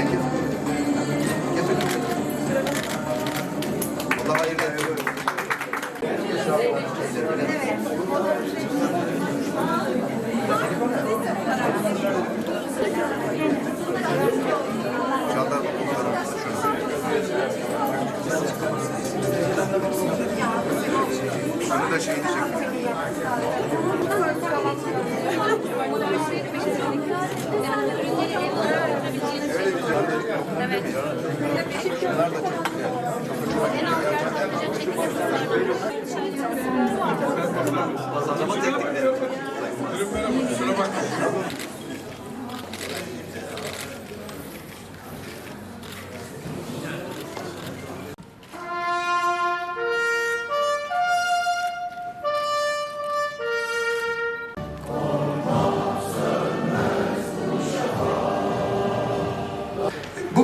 Peki. Getir. Allah hayırlı etsin. Jandarma komutanımız da şöyle. Yani.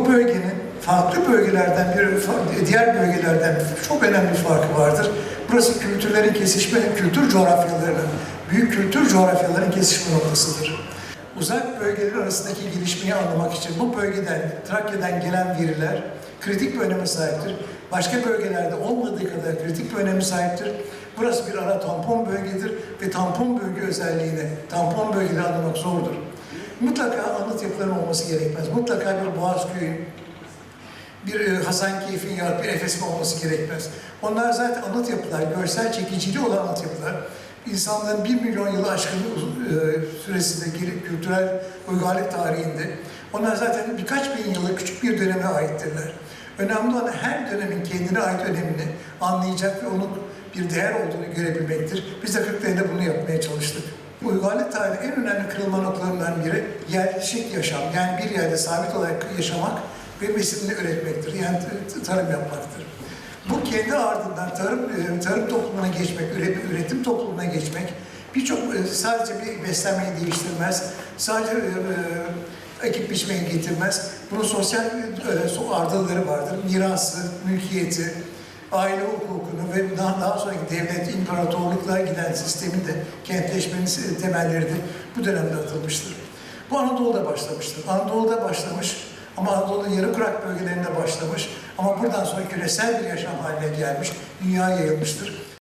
Bu bölgenin farklı bölgelerden bir diğer bölgelerden çok önemli bir farkı vardır. Burası kültürlerin kesişme, kültür coğrafyalarının, büyük kültür coğrafyaların kesişme noktasıdır. Uzak bölgeler arasındaki gelişmeyi anlamak için bu bölgeden, Trakya'dan gelen veriler kritik bir öneme sahiptir. Başka bölgelerde olmadığı kadar kritik bir öneme sahiptir. Burası bir ara tampon bölgedir ve tampon bölge özelliğini, tampon bölgeleri anlamak zordur. Mutlaka anıt yapıların olması gerekmez. Mutlaka bir Boğazköy'ün, bir e, Hasankeyf'in ya bir Efes'in olması gerekmez. Onlar zaten anıt yapılar, görsel çekiciliği olan anıt yapılar. İnsanların bir milyon yılı aşkın e, süresinde kültürel uygarlık tarihinde onlar zaten birkaç bin yıllık küçük bir döneme aittirler. Önemli olan her dönemin kendine ait önemini anlayacak ve onun bir değer olduğunu görebilmektir. Biz de Kırklareli'de bunu yapmaya çalıştık. Uygarlık tarihinin en önemli kırılma noktalarından biri yerleşik yaşam. Yani bir yerde sabit olarak yaşamak ve besinini üretmektir. Yani tarım yapmaktır. Bu kendi ardından tarım e, tarım toplumuna geçmek, üretim, toplumuna geçmek birçok e, sadece bir beslenmeyi değiştirmez, sadece e, e, ekip biçmeyi getirmez. Bunun sosyal so- ardılları vardır. Mirası, mülkiyeti, aile hukukunu ve daha, sonraki devlet, imparatorluklara giden sistemin de kentleşmenin temelleri de bu dönemde atılmıştır. Bu Anadolu'da başlamıştır. Anadolu'da başlamış ama Anadolu'nun yarı kurak bölgelerinde başlamış ama buradan sonra küresel bir yaşam haline gelmiş, dünyaya yayılmıştır.